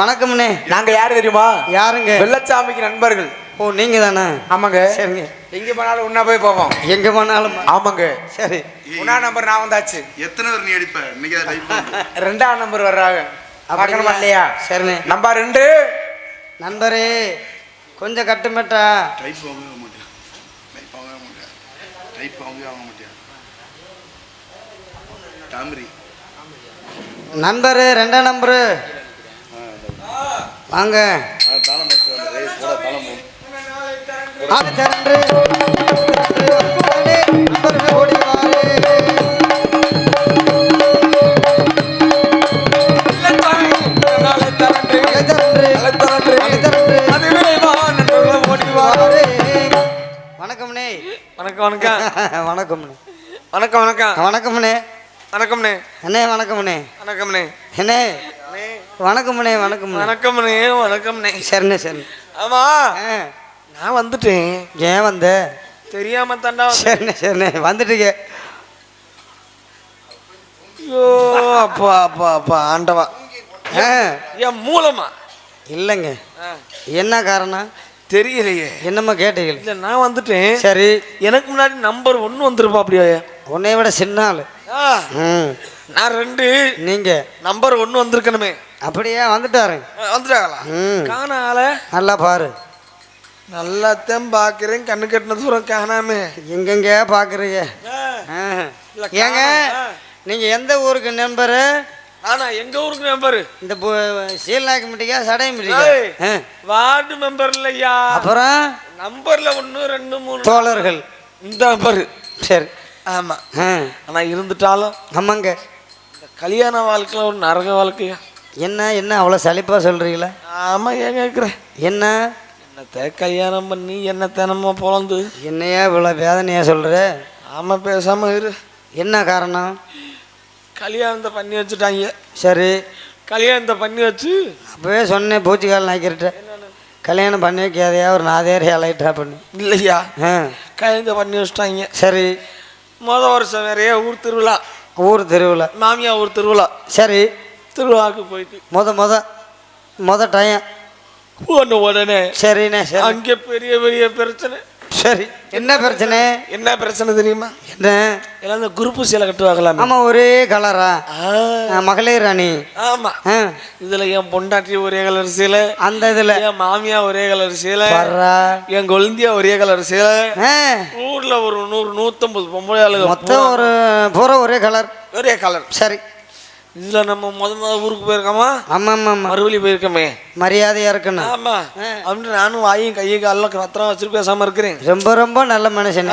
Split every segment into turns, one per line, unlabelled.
வணக்கம்ண்ணே.
நாங்க யாரு தெரியுமா?
யாருங்க?
வெள்ளச்சாமிக்கு நண்பர்கள்.
ஓ நீங்க தானே
ஆமாங்க.
சரிங்க.
எங்க போனாலும் உன்னா போய் போவோம்
எங்க போனாலும்.
ஆமாங்க.
சரி.
உன்னா நம்பர் நான் வந்தாச்சு.
எத்தனை பேர் நீ அடிப்ப?
ரெண்டாம் நம்பர் வர்றாங்க. பார்க்கணுமா இல்லையா?
சரிண்ணே.
நம்பர் ரெண்டு.
நண்பரே கொஞ்சம் கட்டுமட்டா.
டைப் வாங்க மாட்டியா? டைப் வாங்க மாட்டியா? டைப் வாங்க வாங்க மாட்டியா? தாமரி.
நண்பரு ரெண்டாம் நம்பரு. வாங்க.
தாளம் போட தாளம் போடும்
ஆடு
வணக்கம் வணக்கம்.
வணக்கம்ண்ணே.
வணக்கம் வணக்கம்.
வணக்கம்ண்ணே.
வணக்கம்ண்ணே.
அண்ணே வணக்கம்ண்ணே.
வணக்கம்ண்ணே.
அண்ணே. வணக்கம்ண்ணே வணக்கம்ண்ணே.
வணக்கம்ண்ணே வணக்கம்ண்ணே.
சரிண்ணே சரி
ஆமா. நான் வந்துட்டேன்.
ஏன் வந்த?
தெரியாம தாண்டா.
சரிண்ணே சரிண்ணே. வந்துட்டீங்க.
ஐயோ அப்பா அப்பா அப்பா ஆண்டவா. என் மூலமா.
இல்லைங்க. என்ன காரணம்?
தெரியலையே.
என்னம்மா கேட்டீங்க
இல்ல நான் வந்துட்டேன்.
சரி.
எனக்கு முன்னாடி நம்பர் ஒன்று வந்துருப்பா அப்படியே
உன்னை விட சின்ன ஆள்.
நான் ரெண்டு.
நீங்கள்
நம்பர் ஒன்று வந்திருக்கணுமே.
அப்படியே வந்துட்டாரு.
வந்துட்டாங்களா? காணால
நல்லா பாரு.
நல்லாத்தான் பார்க்குறேன் கண்ணு கட்டின தூரம் காணாமே.
எங்கெங்க பார்க்குறீங்க ஏங்க. நீங்கள் எந்த ஊருக்கு நண்பரு?
ஆனா எங்க ஊருக்கு நம்பர்
இந்த சீல்நாயக்கு மிட்டிக்கா? சடை
ஏய்.
மிட்டிக்கா
வார்டு மெம்பர் இல்லையா?
அப்புறம்?
நம்பர்ல ஒன்று ரெண்டு மூணு.
தோழர்கள்.
இந்த நம்பர்
சரி.
ஆமா. ஆனா இருந்துட்டாலும்
ஆமாங்க.
இந்த கல்யாண வாழ்க்கையில ஒரு நரக வாழ்க்கையா?
என்ன என்ன அவ்வளோ சலிப்பாக சொல்கிறீங்களா
ஆமா ஏன் கேட்குறேன்
என்ன?
என்னத்த கல்யாணம் பண்ணி என்னத்த நம்ம பொழந்து.
என்னையா இவ்வளோ வேதனையாக சொல்கிற
ஆமா பேசாம இரு.
என்ன காரணம்?
கல்யாணத்தை பண்ணி வச்சுட்டாங்க.
சரி.
கல்யாணத்தை பண்ணி வச்சு?
அப்போவே சொன்னேன் பூச்சிக்கால் நாய்க்கிட்ட. கல்யாணம் பண்ணி வைக்காதையா ஒரு நாதேரி அலைட்டா பண்ணு
இல்லையா?
ஆ.
கல்யாணத்தை பண்ணி வச்சுட்டாங்க.
சரி.
முத வருஷம் வேறைய ஊர் திருவிழா.
ஊர் திருவிழா.
மாமியா ஊர் திருவிழா.
சரி.
திருவிழாவுக்கு போயிட்டு.
முத முத முத டைம்
போன உடனே.
சரிண்ணே சரி.
அங்கே பெரிய பெரிய பிரச்சனை.
சரி. என்ன பிரச்சனை?
என்ன பிரச்சனை தெரியுமா?
என்ன?
எல்லாம் இந்த குரூப்பு சீலை கட்டுவாங்களாமே.
ஆமாம் ஒரே கலரா மகளிர் அணி
ஆமா. இதுல என் பொண்டாட்டி ஒரே கலர் சீலை.
அந்த இதில்.
என் மாமியா ஒரே கலர் சீலை. என் கொழுந்தியா ஒரே கலர் சீலை. ஊர்ல ஒரு நூறு நூத்தம்பது பொம்பளை
மொத்தம் ஒரு பூரா ஒரே கலர்
ஒரே கலர்
சரி.
இதுல நம்ம முத முத ஊருக்கு போயிருக்கோமா?
ஆமாம் ஆமாம் ஆமாம்
மறுவழி போயிருக்கோமே.
மரியாதையாக இருக்கணும்.
ஆமா. அப்படின்னு நானும் வாயும் கையும் காலில் ரத்தம் வச்சுட்டு பேசாம இருக்கிறேன்.
ரொம்ப ரொம்ப நல்ல மனுஷன்.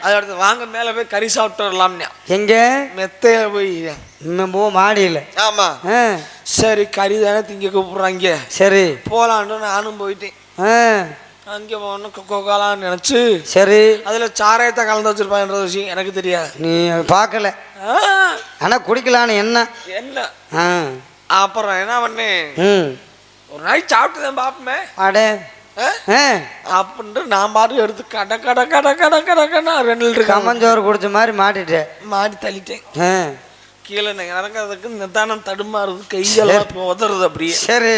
அது அடுத்து வாங்க மேல போய் கறி சாப்பிட்டு வரலாம்னு.
எங்கே?
மெத்தையில போய்
இன்னும் போ மாடியில்.
ஆமா.
ஆ.
சரி கறி தானே திங்க கூப்பிடுறாங்க.
சரி.
போலான்னு நானும் போயிட்டேன்.
ஆ.
அங்கே போகணும் கொக்கோலான்னு நினச்சி
சரி.
அதில் சாராயத்தை கலந்து வச்சிருப்பாங்கன்ற விஷயம் எனக்கு தெரியாது.
நீ பார்க்கல. ஆனால் குடிக்கலான்னு என்ன?
என்ன?
ஆ.
அப்புறம் என்ன பண்ணேன்?
ம்.
ஒரு நாளைக்கு சாப்பிட்டு தான் பார்ப்போமே
அடே.
அப்படின்ட்டு நான் பாட்டு எடுத்து கடை கடை கடை கடை கடை கடை ரெண்டு லிட்டர்
கம்மஞ்சோறு குடிச்ச மாதிரி மாட்டிட்டேன்
மாடி தள்ளிட்டேன். கீழே இறங்குறதுக்கு நிதானம் தடுமாறுது கையெல்லாம் உதறது அப்படியே.
சரி.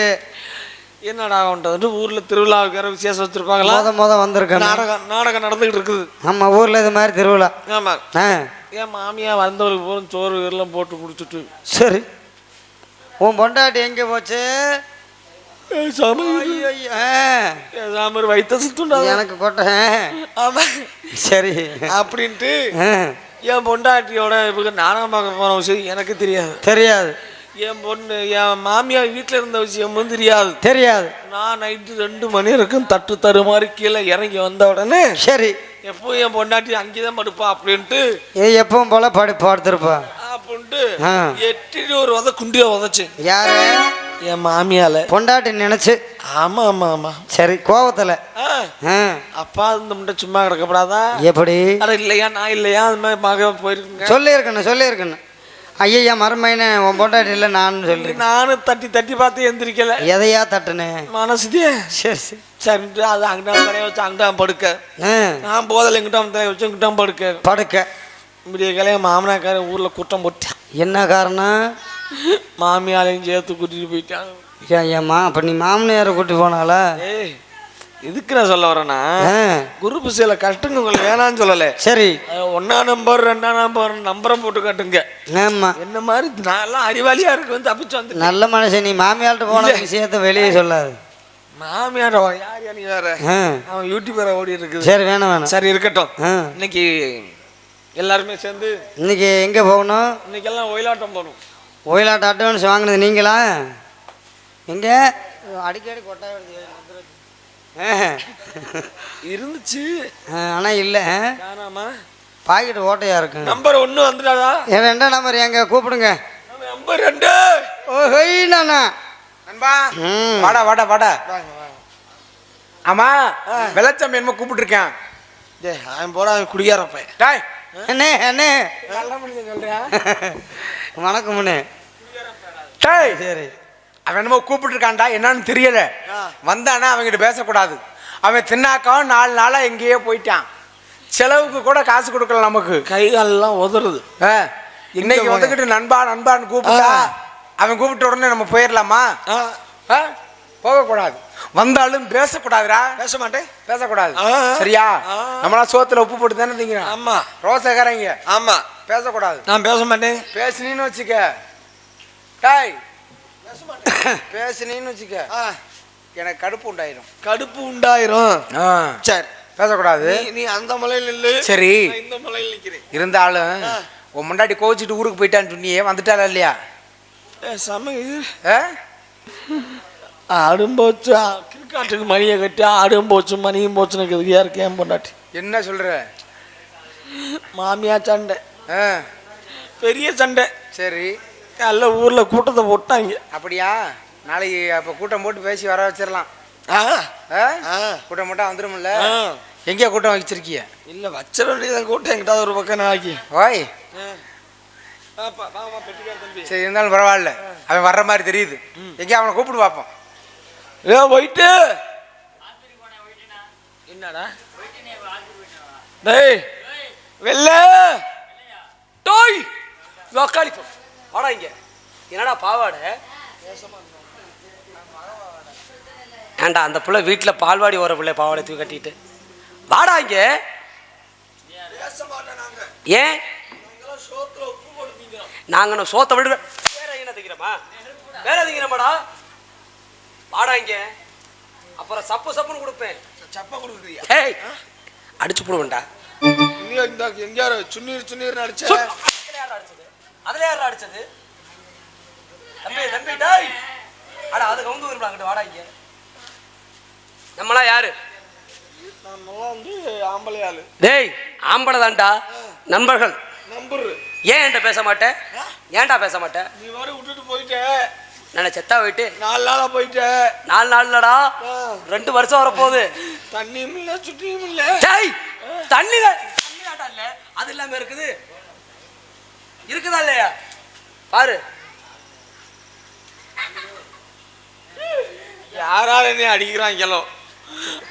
என்னடா பண்ணுறது ஊரில் திருவிழாவுக்கு வேற விசேஷம் வச்சுருப்பாங்களா?
முத முத வந்திருக்கேன்.
நாடகம் நாடகம் நடந்துக்கிட்டு இருக்குது.
ஆமாம் ஊரில் இது மாதிரி திருவிழா.
ஆமாம்
ஆ.
என் மாமியா வந்தவருக்கு பூரா சோறு எல்லாம் போட்டு குடிச்சிட்டு.
சரி. உன் பொண்டாட்டி எங்கே போச்சு?
இரு, வயித்த சுத்துண்டாத
எனக்கு கொட்ட
ஆமா.
சரி.
அப்படின்ட்டு என் பொண்டாட்டியோட நாடகம் பார்க்க போன விஷயம் எனக்கு தெரியாது.
தெரியாது.
என் பொண்ணு என் மாமியா வீட்டில் இருந்த விஷயமும் தெரியாது.
தெரியாது.
நான் நைட்டு ரெண்டு மணி வரைக்கும் தட்டு தரு மாதிரி கீழே இறங்கி வந்த உடனே
சரி.
எப்போ என் பொண்டாட்டி அங்கே தான் படுப்பா அப்படின்ட்டு
ஏ எப்பவும் போல படி படுத்திருப்பா.
அப்படின்ட்டு
ஆ.
எட்டிட்டு ஒரு உத குண்டியா உதச்சு.
யாரு?
என் மாமியால.
பொண்டாட்டி நினைச்சு.
ஆமா ஆமா ஆமா.
சரி கோவத்துல.
அப்பா இந்த முட்டை சும்மா கிடக்கப்படாதா?
எப்படி?
அட இல்லையா நான் இல்லையா அது மாதிரி பார்க்க போயிருக்குங்க.
சொல்லியிருக்கணும் சொல்லியிருக்கணும். ஐயா மருமைனே உன் பொண்டாட்டி இல்லை நான் சொல்லி
நானும் தட்டி தட்டி பார்த்து எந்திரிக்கல.
எதையா தட்டுனே?
மனசுதே
சரி சரி.
சரின்ட்டு அது அங்கிட்டாம் தலையை வச்சு அங்கிட்டாம் படுக்க. நான் போதில் எங்கிட்டாம் தலையை வச்சு எங்கிட்டாம் படுக்க.
படுக்க.
இப்படிய கிளைய மாமனாக்காரன் ஊரில் குட்டம் போட்டான்.
என்ன காரணம்?
மாமியாலையும் சேர்த்து கூட்டிட்டு போயிட்டான்.
ஏன் ஏம்மா அப்போ நீ மாமனியாரை கூட்டி போனாளா?
ஏய் எதுக்கு நான் சொல்ல வரேன்னா குரூப் சில கஷ்டங்க உங்களுக்கு வேணான்னு சொல்லலை.
சரி.
ஒன்றா நம்பர் ரெண்டாம் நம்பர் நம்பரை போட்டு காட்டுங்க.
ஆமாம்
என்ன மாதிரி நான் எல்லாம் அறிவாளியாக இருக்கு வந்து தப்பிச்சு வந்து
நல்ல மனுஷன் நீ மாமியார்ட்ட போன விஷயத்த வெளியே சொல்லாது.
மாமியார் யார் யா நீ வேற? அவன் யூடியூபரை ஓடி இருக்குது.
சரி வேணாம் வேணாம்.
சரி இருக்கட்டும். இன்னைக்கு எல்லாருமே சேர்ந்து
இன்னைக்கு எங்கே போகணும்?
இன்னைக்கெல்லாம் ஒயிலாட்டம் போகணும்.
ஒயிலாட்ட அட்வான்ஸ் வாங்கினது நீங்களா? எங்கே? அடிக்கடி கொட்டாய்
இருந்துச்சு.
ஆனால் இல்லை.
காணாமா.
பாக்கெட் ஓட்டையா இருக்கு.
நம்பர் ஒன்று வந்துடாதா?
என் ரெண்டாம் நம்பர் எங்க? கூப்பிடுங்க.
நம்பர் ரெண்டு.
ஓ ஹொய்னாண்ணா
நண்பா
ம்.
வாடா வாடா வாடா. ஆமா வெள்ளச்சம் என்னமோ கூப்பிட்டு இருக்கேன்
டே அவன் போட அவன் குடிக்காரப்ப
டாய்.
அண்ணே அண்ணே.
நல்ல மனுஷன் சொல்றியா?
வணக்கம் அண்ணே
டாய்
சரி.
அவன் என்னமோ கூப்பிட்டு இருக்கான்டா என்னன்னு தெரியல. வந்தானா அவன்கிட்ட பேசக்கூடாது. அவன் தின்னாக்காவும் நாலு நாளா எங்கேயோ போயிட்டான். செலவுக்கு கூட காசு கொடுக்கல நமக்கு.
கை காலெல்லாம் உதறுது
இன்னைக்கு
போக?
வந்துகிட்டு நண்பா நண்பான்னு கூப்பிட்டா. அவன் கூப்பிட்ட உடனே நம்ம போயிடலாமா? போகக்கூடாது. வந்தாலும் பேசக்கூடாதுடா.
பேச மாட்டேன்.
பேசக்கூடாது. சரியா. நம்மளா சோத்துல உப்பு போட்டு தானே திங்கிறோம்.
ஆமா.
ரோசக்காரங்க.
ஆமா.
பேசக்கூடாது.
நான் பேச மாட்டேன்.
பேசுனீன்னு வச்சுக்க. டாய் பேசுனீன்னு வச்சுக்க. எனக்கு கடுப்பு உண்டாயிரும்.
கடுப்பு உண்டாயிரும். சரி.
பேசக்கூடாது.
நீ அந்த மலையில் நில்லு.
சரி.
இந்த மலையில் நிக்கிறேன்.
இருந்தாலும் உன் முன்னாடி கோச்சிட்டு ஊருக்கு போயிட்டான்னு சொன்னியே வந்துட்டாளா இல்லையா?
ஆடும் போச்சு ஆ, கிரிக்காட்டுக்கு மணியை கட்டி ஆடும் போச்சு மணியும் போச்சுன்னு எதுக்கியா இருக்கேன் பொண்டாட்டி?
என்ன சொல்ற?
மாமியா சண்டை. பெரிய சண்டை.
சரி.
நல்ல ஊர்ல கூட்டத்தை போட்டாங்க.
அப்படியா? நாளைக்கு அப்போ கூட்டம் போட்டு பேசி வர வச்சிடலாம்
ஆ.
ஆ?
ஆ.
கூட்டம் போட்டா வந்துரும்ல?
ஆ.
எங்கேயா கூட்டம் வச்சிருக்கிய?
இல்ல வச்சிட வேண்டியதான் கூட்டம். எங்கிட்ட ஒரு பக்கம் நாளைக்கு?
ஓய். சரி இருந்தாலும் பரவாயில்ல. அவன் வர்ற மாதிரி தெரியுது. எங்கேயா அவனை கூப்பிட்டு பார்ப்போம்
ஏ போயிட்டு என்னடா? டேய் வெள்ள.
டோய் உக்காளி போ. வாடா இங்க. என்னடா பாவாடை? ஏன்டா அந்த புள்ள வீட்டில் பால்வாடி வர பிள்ளை பாவாடை தூக்கி கட்டிட்டு. வாடா இங்க. ஏன்? நாங்க சோத்தை விட வேற என்ன திங்கிறோமா? வேற திங்கிறோமாடா? வாடா இங்க. அப்புறம் சப்பு சப்புன்னு கொடுப்பேன்.
சப்பா கொடுக்குறியா
ஏய் அடிச்சு போடுவேன்டா.
எங்கேயாரு? சுண்ணீர் சுண்ணீர் அடிச்ச.
அதுல யாரா அடிச்சது? தம்பி தம்பி டாய்! அட அது கவுந்து அங்கிட்டு வாடா இங்க. நம்மளா யாரு? டேய் ஆம்பளை தான்டா. நண்பர்கள். ஏன் என்கிட்ட பேச மாட்டேன் ஏன்டா பேச மாட்டேன்
நீ வர விட்டுட்டு போயிட்ட.
நான் செத்தா போயிட்டு.
நாலு நாளா போயிட்ட.
நாலு நாள்லடா. ரெண்டு வருஷம் வரப்போகுது.
தண்ணியும் இல்ல சுற்றியும் இல்ல.
டேய் தண்ணி தண்ணி அது இல்லாம இருக்குது. இருக்குதா இல்லையா? பாரு.
யாரால என்ன அடிக்கிறாங்களோ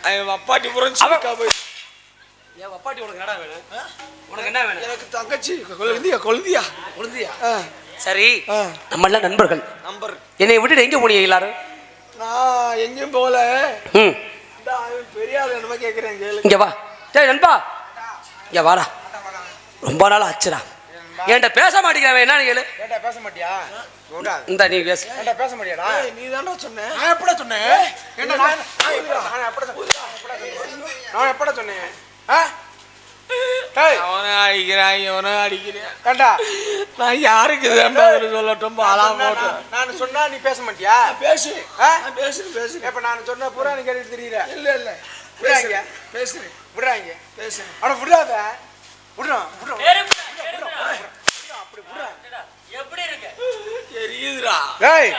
அவன் அப்பாட்டி போய்.
என் அப்பாட்டி உனக்கு என்னடா வேணும்? உனக்கு என்ன வேணும்?
எனக்கு தங்கச்சி கொழுந்தியா கொழுந்தியா?
உளுந்தியா
ஆ,
சரி நம்ம எல்லாம் நண்பர்கள்.
நம்பர்
என்னை விட்டுட்டு எங்க போனீங்க எல்லாரும்?
நான் எங்கேயும் போகல.
ம்.
இந்தா, அவன் பெரிய ஆள் என்னமா கேட்குறேன்
இங்க வா. டேய் நண்பா. இங்க வாடா. ரொம்ப நாள் ஆச்சுடா. என்கிட்ட பேச மாட்டேங்கிறவன் என்ன கேளு.
ஏண்டா பேச மாட்டியா?
இந்த நீ பேசு.
ஏண்டா பேச மாட்டியாடா?
நீ தான்டா சொன்ன.
நான் எப்படா சொன்னேன்? ஏண்டா நான் நான் எப்படா நான் எப்படா சொன்னேன்? நான் எப்படா சொன்னேன்? ஆ?
அவனை அடிக்கிறான் இவனை அடிக்கிறேன்
ஏண்டா?
நான் யாருக்கு தான் சொல்லட்டும்
நான் சொன்னா நீ பேச மாட்டியா?
பேசு. பேசுறேன் பேசுறேன்
இப்ப நான் சொன்ன பூரா நீ கேட்டுட்டு தெரியல
இல்ல இல்ல.
விடுறாங்க.
பேசுறேன் பேசுறேன்
விடுறாங்க.
பேசுறேன்
அவனை விடாத. விடுறான் விடுறான்
எரியுதுடா.
டேய்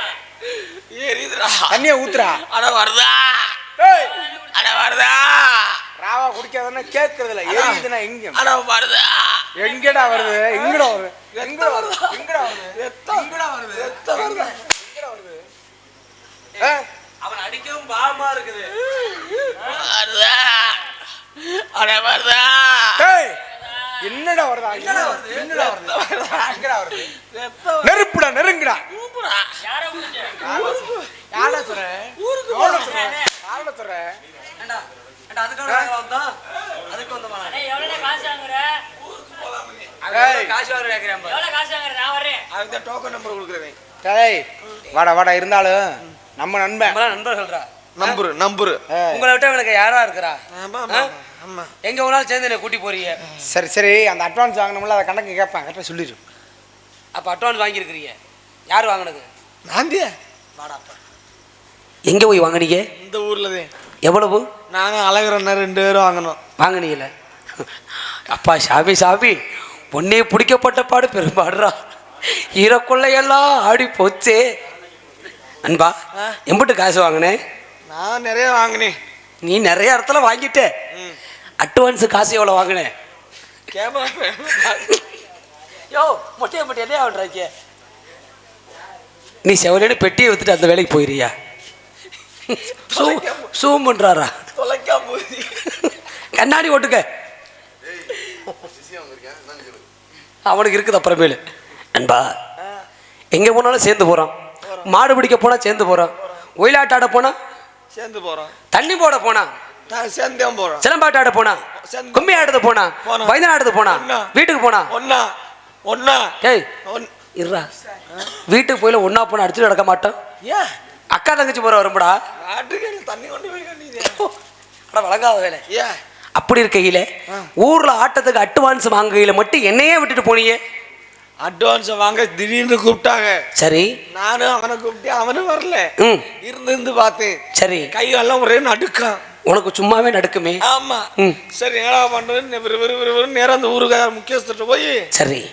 எரியுதுடா.
தண்ணியை ஊத்துறா.
அட வருதா?
டேய்
அட வருதா?
ராவா குடிக்காதன்னா கேட்கறதில்ல எரியுதுன்னா எங்க
அட வருதா?
எங்கடா வருது? எங்கடா வருது? எங்கடா வருது? எங்கடா வருது? எங்கடா வருது? எங்கடா வருது? ஆ?
அவன் அடிக்கவும் பாவமா இருக்குது.
வருதா? அட வருதா?
டேய், என்னடா வருதா?
என்னடா வருது?
என்னடா வருது? வருது.
ரத்தம்
நெருப்புடா நெருங்குடா.
ஊம்புடா.
யாரா சொல்ற?
ஊருக்கு
யாரா. சொல்ற? யாரா சொல்ற?
ஏண்டா? ஏண்டா அதுக்காக நாங்க வந்தோம் அதுக்கு வந்தோமா
எவ்வளவு காசு வாங்குற?
ஏய்.
காசு வாங்க கேட்கிறேன் பாரு.
எவ்வளவு காசு வாங்குற? நான் வர்றேன்.
அதுக்கு டோக்கன் நம்பர் கொடுக்குறேன்.
டேய் வாடா வாடா இருந்தாலும் நம்ம நண்பன்.
நம்மளாம் நண்பர்கள்டா.
Number number.
ஏய்,
உங்களை விட்டு எனக்கு யாரா இருக்கிறா?
ஆமா. ஆமா ஆமா
எங்க ஒரு நாள் சேர்ந்து என்னை கூட்டி போறீங்க?
சரி சரி அந்த அட்வான்ஸ் வாங்கணும்ல அதை கணக்கு கேட்பேன் கரெக்டாக சொல்லிடு.
அப்ப அட்வான்ஸ் வாங்கியிருக்கிறீங்க. யார் வாங்கினது?
நாந்திய
எங்க போய் வாங்குனீங்க?
இந்த ஊர்ல தான்
எவ்வளவு?
நானும் அழகுறண்ணா ரெண்டு பேரும் வாங்கணும்
வாங்குனீங்கல்ல அப்பா சாமி சாமி. பொண்ணே பிடிக்கப்பட்ட பாடு பெரும்பாடுறா. ஈரக்குள்ளையெல்லாம் ஆடி போச்சே. அன்பா எம்பிட்டு காசு வாங்கினேன்
நான் நிறைய வாங்கினேன்.
நீ நிறைய இடத்துல வாங்கிட்ட. அட்வான்ஸ் காசு எவ்வளோ வாங்கினேன்
கேமரா
யோ மொட்டையை மொட்டை என்ன பண்ணுறாங்க நீ செவலேன்னு பெட்டியை வித்துட்டு அந்த வேலைக்கு போயிறியா சூ சூம் பண்ணுறாரா கண்ணாடி ஓட்டுக்க அவனுக்கு இருக்குது அப்புறமேலு. அன்பா எங்கே போனாலும் சேர்ந்து போகிறோம் மாடு பிடிக்க போனால் சேர்ந்து போகிறோம் ஒயிலாட்ட ஆட போனால்
சேர்ந்து போறோம்
தண்ணி போட போனா.
நான் சேர்ந்தே போறோம்
சிலம்பாட்ட ஆட போனா. கும்மி ஆடுறது போனா. வைத்தியம் ஆடுறது போனா. வீட்டுக்கு போனா?
ஒன்னா ஒன்னா
ஏய் இருடா. வீட்டுக்கு போயில ஒன்னா போனா அடிச்சுட்டு நடக்க மாட்டோம்? அக்கா தங்கச்சி போற வரும்படா?
தண்ணி கொண்டு போய்
வழங்காத வேலை. அப்படி இருக்கையில ஊர்ல ஆட்டத்துக்கு அட்வான்ஸ் வாங்கையில மட்டும் என்னையே விட்டுட்டு போனீங்க?
அட்வான்ஸ் வாங்க திடீர்னு கூப்பிட்டாங்க.
சரி.
நானும் அவனை கூப்பிட்டு அவனும் வரல. இருந்து இருந்து பார்த்தேன்.
சரி.
கையெல்லாம் ஒரே நடுக்கம்.
உனக்கு சும்மாவே நடக்குமே.
ஆமா. சரி என்னடா பண்றதுன்னு நேரம் அந்த ஊருக்கு முக்கியஸ்திட்ட போய்
சரி.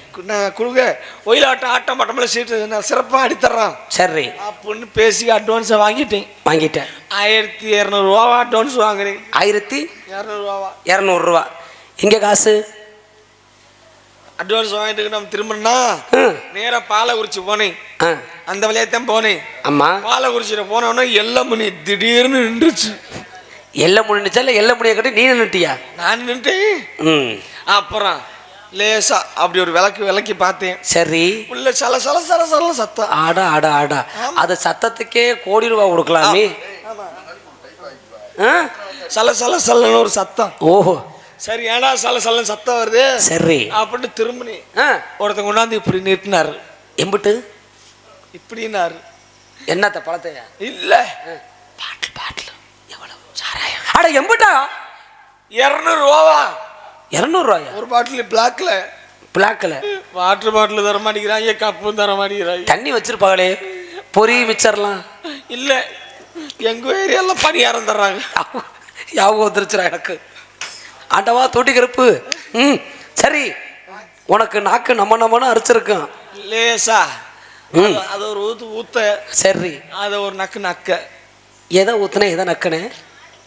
கொடுங்க ஒயிலாட்டம் ஆட்டம் பட்டமெல்லாம் சீட்டு நான் சிறப்பாக அடித்தர்றான்.
சரி.
அப்படின்னு பேசி அட்வான்ஸை வாங்கிட்டேன்.
வாங்கிட்டேன்.
ஆயிரத்தி இரநூறுவாவா அட்வான்ஸ் வாங்குறேன்.
ஆயிரத்தி
இரநூறுவாவா?
இரநூறுவா. எங்க காசு?
அட்வான்ஸ் வாங்கிட்டு நம்ம திரும்பினா. நேராக பாலக்குறிச்சி போனேன். அந்த வழியாத்தான் போனேன்.
அம்மா
பாலக்குறிச்சியில் போனோன்னா எல்லாம் மணி திடீர்னு நின்றுச்சு.
எல்லை முடிஞ்சுச்சா இல்லை எல்லை முடிய கட்டி நீ நின்னுட்டியா?
நான் நின்றுட்டேன்
ம்.
அப்புறம் லேசா அப்படி ஒரு விளக்கு விளக்கி பார்த்தேன்.
சரி.
உள்ள சல சல சல சல சத்தம்.
ஆடா ஆடா ஆடா. அது சத்தத்துக்கே கோடி ரூபா கொடுக்கலாமே?
சல சல சலன்னு ஒரு சத்தம்.
ஓஹோ.
சரி ஏடா சல சலன்னு சத்தம் வருது?
சரி.
அப்படின்னு திரும்பினேன்
ஆ,
ஒருத்தங்க கொண்டாந்து இப்படி நிறுத்தினாரு.
எம்பிட்டு?
இப்படின்னாரு.
என்னத்த பழத்தையா?
இல்ல.
சாராயம் அட எம்பிட்டா?
இரநூறுவாவா?
இரநூறுவாயா?
ஒரு பாட்டில் பிளாக்ல.
பிளாக்கில்
வாட்டர் பாட்டில் தர மாட்டேங்கிறாங்க கப்பும் தர மாட்டேங்கிறாங்க
தண்ணி வச்சிருப்பாங்களே பொரி மிச்சர்லாம்.
இல்ல எங்க ஏரியால பணியாரம் தர்றாங்க.
ஞாபகம் வந்துருச்சுடா எனக்கு. ஆண்டவா தூட்டி கருப்பு ம் சரி. உனக்கு நாக்கு நம்ம நம்மன்னு அரைச்சிருக்கும்.
லேசா.
ம்.
அது- அது ஒரு ஊத்து ஊத்த.
சரி.
அதை ஒரு நக்கு நக்க.
எதை ஊத்துனேன் எதை நக்குனேன்?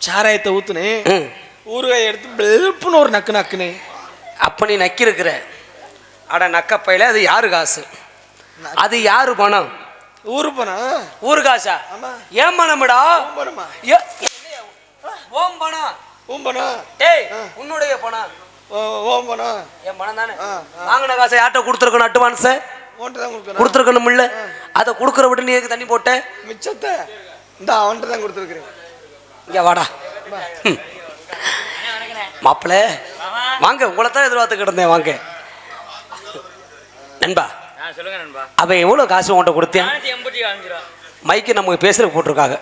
சாராயத்தை ஊத்துனேன்
ம்.
ஊறுகாய் எடுத்து வெளுப்புன்னு ஒரு நக்கு நக்குனேன்
அப்ப நீ நக்கியிருக்கிற. அட நக்கப்பையில அது யாரு காசு? அது யாரு பணம்?
ஊரு போனா
ஊரு காசா?
ஆமா.
ஏன் பணம்டா?
ஊம்பனமா
ஏ- ஓம் பணம். டேய் உன்னுடைய பணம்.
ஓம்பனா
என் பணம் தானே? வாங்கின காசை யார்கிட்ட கொடுத்துருக்கணும் அட்வான்ஸை? கொடுத்துருக்கணும் இல்ல அதை கொடுக்குற விட்டு நீ தண்ணி போட்ட?
மிச்சத்தை இந்த அவன்கிட்ட தான் கொடுத்துருக்குறேன்.
இங்க வாடா. ம். மாப்பிள வாங்க உங்களை தான் எதிர்பார்த்து கிடந்தேன் வாங்க. நண்பா
சொல்லுங்க நண்பா.
அவன் எவ்வளோ காசு உன்கிட்ட கொடுத்தேன்?
நானூற்றி அஞ்சு ரூபா.
மைக்கு நம்ம பேசுற போட்டிருக்காங்க.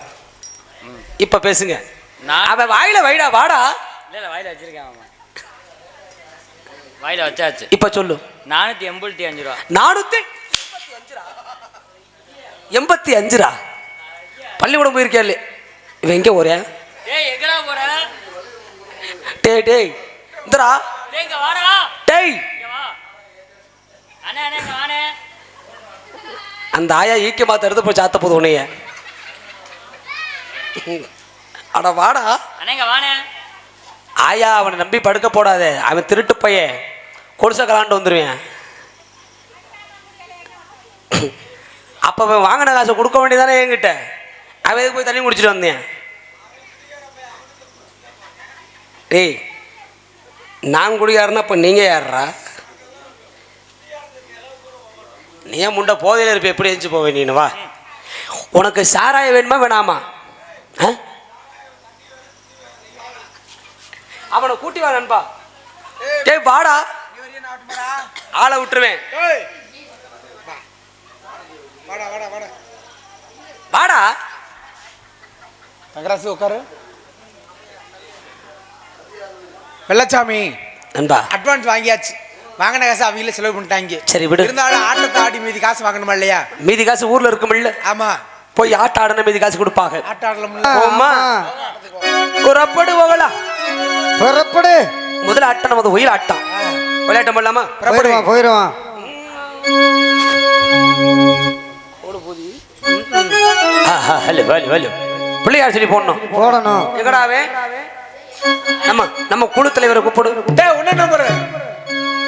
இப்ப பேசுங்க. அவன் வாயில வைடா வாடா.
இல்லை இல்லை வாயில் வச்சிருக்கேன் வாயில் வச்சாச்சு.
இப்ப சொல்லு.
நானூற்றி எண்பத்தி அஞ்சு ரூபா.
நானூத்தி எண்பத்தி அஞ்சுரா பள்ளிக்கூடம் போயிருக்கியா இல்லையா? இவன் எங்க ஒரே
ஏய் எங்கடா போற?
டேய் டேய் இந்தரா
டேய் இங்க வாடா.
டேய்.
அண்ணே
அந்த ஆயா ஈக்க மாத்த எடுத்து போய் சாத்த போது உன்னைய. அட வாடா.
அண்ணே இங்க வாண்ணே.
ஆயா அவனை நம்பி படுக்க போடாத. அவன் திருட்டு பையன். கொலுசை கலாண்டு வந்துடுவேன் அப்போ வாங்கின காசை கொடுக்க வேண்டியதானே என்கிட்ட. அவன் எதுக்கு போய் தண்ணி குடிச்சிட்டு வந்தேன்? டேய் நான் குடியாருன்னா இப்போ நீங்கள் யாருடா நீ ஏன் முண்டை போதையில் இருப்ப? எப்படி எழுந்து போவேன் நீனு? வா. உனக்கு சாராயம் வேணுமா வேணாமா? ஆ? அவனை கூட்டி வா நண்பா. டேய் வாடா. ஆளை விட்டுருவேன்.
ஏய். வா. வாடா வாடா வாடா.
வாடா.
தங்கராசு உட்காரு. வெள்ளச்சாமி
நண்பா
அட்வான்ஸ் வாங்கியாச்சு. வாங்கின காசு அவங்களே செலவு பண்ணிட்டாங்க.
சரி, விடு.
இருந்தாலும் ஆட்டத்தை ஆடி மீதி காசு வாங்கணுமா இல்லையா?
மீதி காசு ஊர்ல இருக்குமில்ல.
ஆமா.
போய் ஆட்ட ஆடன மீதி காசு கொடுப்பாங்க.
ஆட்ட ஆடலாம்
புறப்படு போகலாம்
புறப்படு.
முதல்ல ஆட்டம் நமது உயிர் ஆட்டம் விளையாட்டம் பண்ணலாமா
போயிடுவான் போயிடுவான்.
ஆஹா, ஹலோ ஹலோ ஹலோ. பிள்ளையார் சொல்லி போடணும்.
போடணும்.
எங்கடாவே நம்ம நம்ம குழு தலைவரை கூப்பிடு.
டேய் உன்ன நம்பர்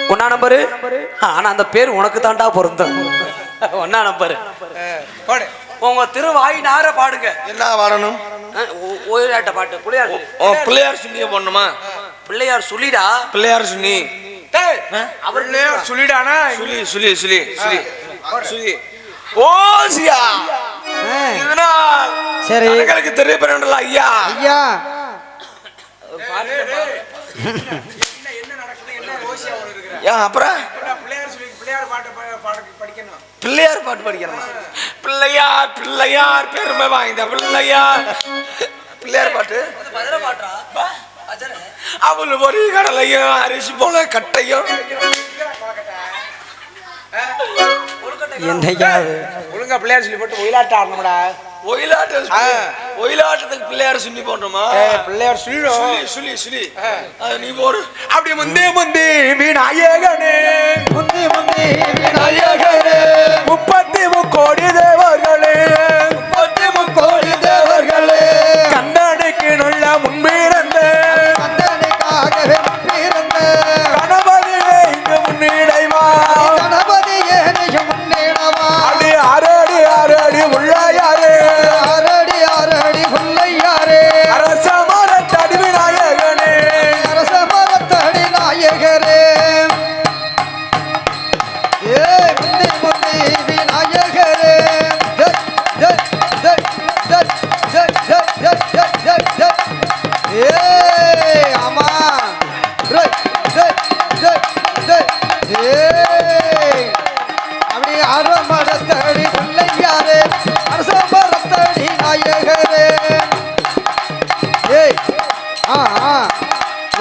ஒன்னா நம்பரு ஆனா அந்த பேர் உனக்கு தாண்டா பொருந்தும். ஒன்னா நம்பரு
போடு.
உங்க திருவாய் நார பாடுங்க.
என்ன
ஒ- ஒயிலாட்ட பாட்டு. பிள்ளையார்
பிள்ளையார் சுண்ணிய போடணுமா?
பிள்ளையார் சொல்லிடா.
பிள்ளையார் சுண்ணி
டேய் அவர் சொல்லிடானா?
சுழி சுழி சுழி சுழி சுழி ஓசியா. இதனால்
சரி.
எனக்கு தெரியப்படும்ல ஐயா.
ஐயா.
அப்புறம்?
பிள்ளையார் பாட்டு பாட படிக்கணும்?
பிள்ளையார் பாட்டு படிக்கணுமா பிள்ளையார் பெருமை வாய்ந்த பிள்ளையார். பிள்ளையார் பாட்டு? அவள் ஒரு கடலையும் அரிசி போல கட்டையும்.
என்னைக்காவது
ஒழுங்கா பிள்ளையார் சொல்லி போட்டு ஒயிலாட்ட ஆடணும்டா.
ஒயிலாட்ட ஒயிலாட்டத்துக்கு பிள்ளையார் போடணுமா
ஏய், பிள்ளையார்
சுழி சுழி அது நீ போடு.
அப்படி முந்தே முந்தே விநாயகனே.
முந்தி முந்தி விநாயகரே
முப்பத்தி முக்கோடி தேவர்களே.
முப்பத்தி முக்கோடி தேவர்களே.
கந்தனுக்கு நல்ல முன்பிருந்த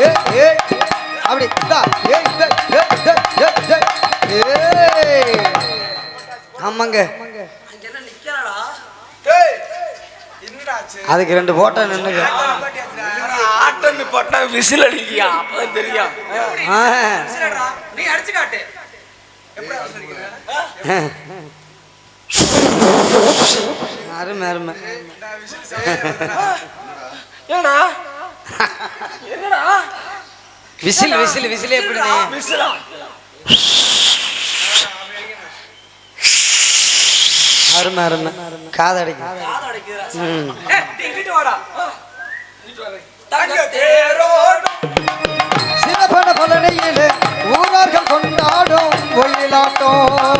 ஏ ஏ. அப்படி ஏ ஏ ஏ ஏ. ஆமாங்க. அதுக்கு ரெண்டு போட்டோ நின்னுங்க
ஆட்டம் போட்டா விசில் அடிக்கியா அப்பதான் தெரியும்.
நீ அடிச்சு காட்டு.
அருமை அருமை. விசில் விசில் விசில் எப்படி அருமை அருமை. காதடிக்கு சிறப்பன பழனியிலே ஊரார்கள் கொண்டாடும் ஒயிலாட்டம்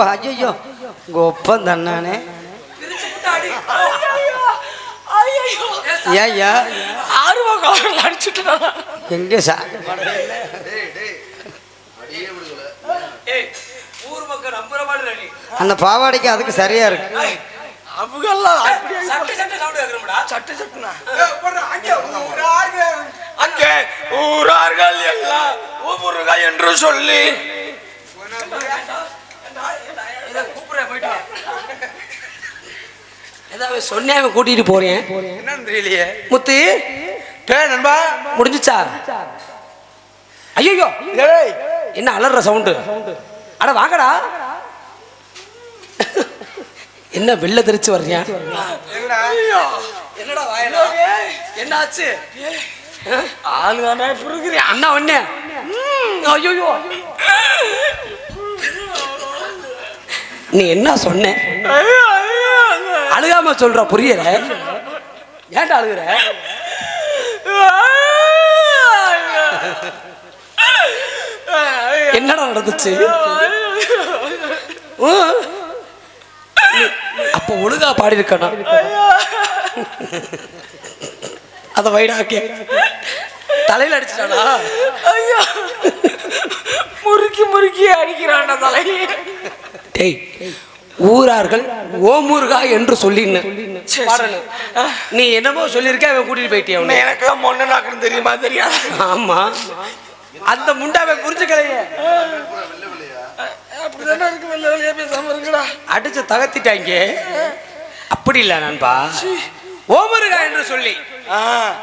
அப்பா ஐயோ
உங்கள் ஒப்பம் தண்ணானே
ஏயா
ஆர்வம் காலம் அடிச்சுட்டு
எங்கே
சார்
அந்த பாவாடைக்கு அதுக்கு சரியா இருக்கு
அவங்கெல்லாம்
சட்டு
சட்டுனா அங்கே ஊரார்கள் எல்லாம் ஊமுருகா என்று சொல்லி
ஏதாவது சொன்னே அவன் கூட்டிட்டு போறேன்.
என்னன்னு தெரியலையே.
முத்து
டேய் நண்பா
முடிஞ்சுச்சா? ஐயோ என்ன அலற சவுண்டு அட வாங்கடா. என்ன வெள்ள தெரிச்சு வர்றியா என்னடா வாயடா? என்ன ஆச்சு
ஆளுதானே புரியுறியா
அண்ணா ஒண்ணே ஐயோ நீ என்ன சொன்ன? அழுகாம சொல்ற புரியல. ஏன்டா அழுகுற? என்னடா நடந்துச்சு? அப்ப ஒழுங்கா பாடி இருக்கணும் அத வைடாக்கே தலையில அடிச்சிட்டானா?
ஐயா. முறுக்கி முறுக்கி அடிக்கிறான் தலையை.
டேய் ஊரார்கள் ஓமுருகா என்று சொல்லின்னு. நீ என்னமோ சொல்லியிருக்க அவன் கூட்டிட்டு போயிட்டியா
எனக்கு மொன்ன நாக்குன்னு தெரியுமா தெரியாது.
ஆமா. அந்த முண்டாவை புரிஞ்சுக்கலையே.
அப்படிதானே இருக்கு வெள்ள வெளியே பேசாம இருக்குடா
அடிச்சு தகத்திட்டாங்க அப்படி இல்ல நண்பா. ஓமுருகா என்று சொல்லி.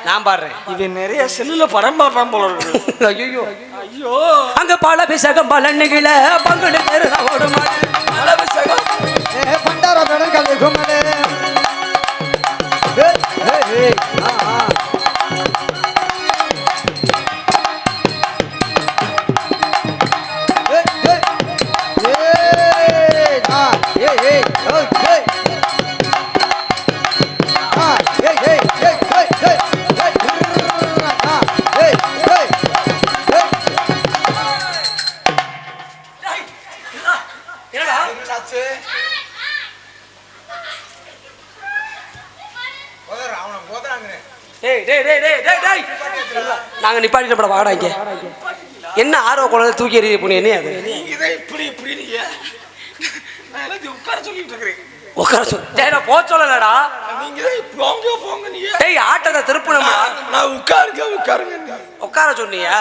நான் பாடுறேன்.
இவன் நிறைய செல்லுல படம் பார்ப்பான் போல இருக்கு.
ஐயோ
ஐயோ.
அங்க பல பிசகம் பல நிகில பங்குடு பேரு பல பிசகம்
ஏ பண்டார பெடல் கதை குமலே.
நாங்க நிப்பாட்டிட்டு வாடா இங்க. என்ன ஆர்வ குழந்தை தூக்கி எறிய போனீங்க? என்ன அது?
உட்கார
சொல்லு போ சொல்லலடா. டேய் ஆட்டத்தை திருப்பணும்டா.
நான் உட்காருங்க உட்காருங்க.
உட்கார சொன்னியா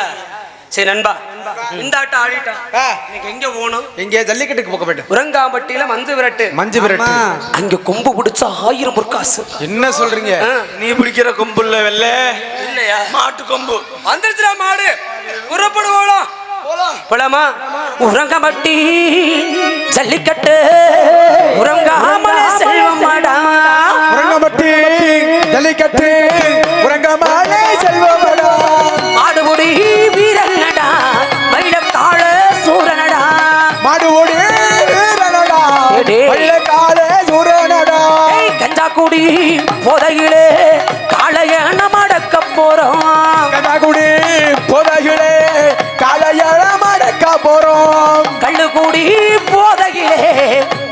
சரி நண்பா. இந்த ஆட்டம் ஆடிட்டான்.
ஆ.
இன்னைக்கு எங்க போகணும்?
எங்கே ஜல்லிக்கட்டுக்கு போக போயிட்டு
உரங்காம்பட்டியில மஞ்சு விரட்டு.
மஞ்சு விரட்டு.
அங்க கொம்பு பிடிச்ச ஆயிரம் பொற்காசு.
என்ன சொல்றீங்க.
நீ பிடிக்கிற கொம்புல வெள்ள?
இல்லையா?
மாட்டு கொம்பு.
வந்துருச்சுடா மாடு. புறப்படுவோம் போலாமா. உறங்கமட்டி ஜல்லிக்கட்டு உறங்காமல செல்வமாடா.
உறங்கமட்டி ஜல்லிக்கட்டு உறங்கமாலே செல்வமடா.
மாடுபுடி வீரனடா
வீரனடா
ஏடே.
காலே சூரனடா
கஞ்சா குடி போதையிலே காளைய நம்ம அடக்க போறோம்.
கதாகுடி புதையிலே காலையழ மடக்க போறோம்.
கள்ளு குடி போதையிலே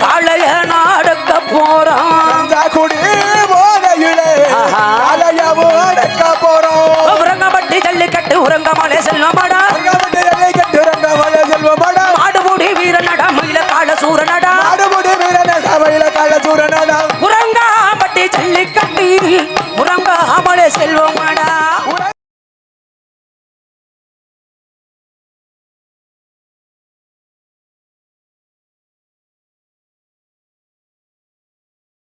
காளைய நாடக்க போறோம்.
கதாகுடி போதையிலே
ஆஹா.
காலைய மடக்க போறோம்.
உறங்கப்பட்டி ஜல்லிக்கட்டு உறங்கமலை செல்வமாட Selva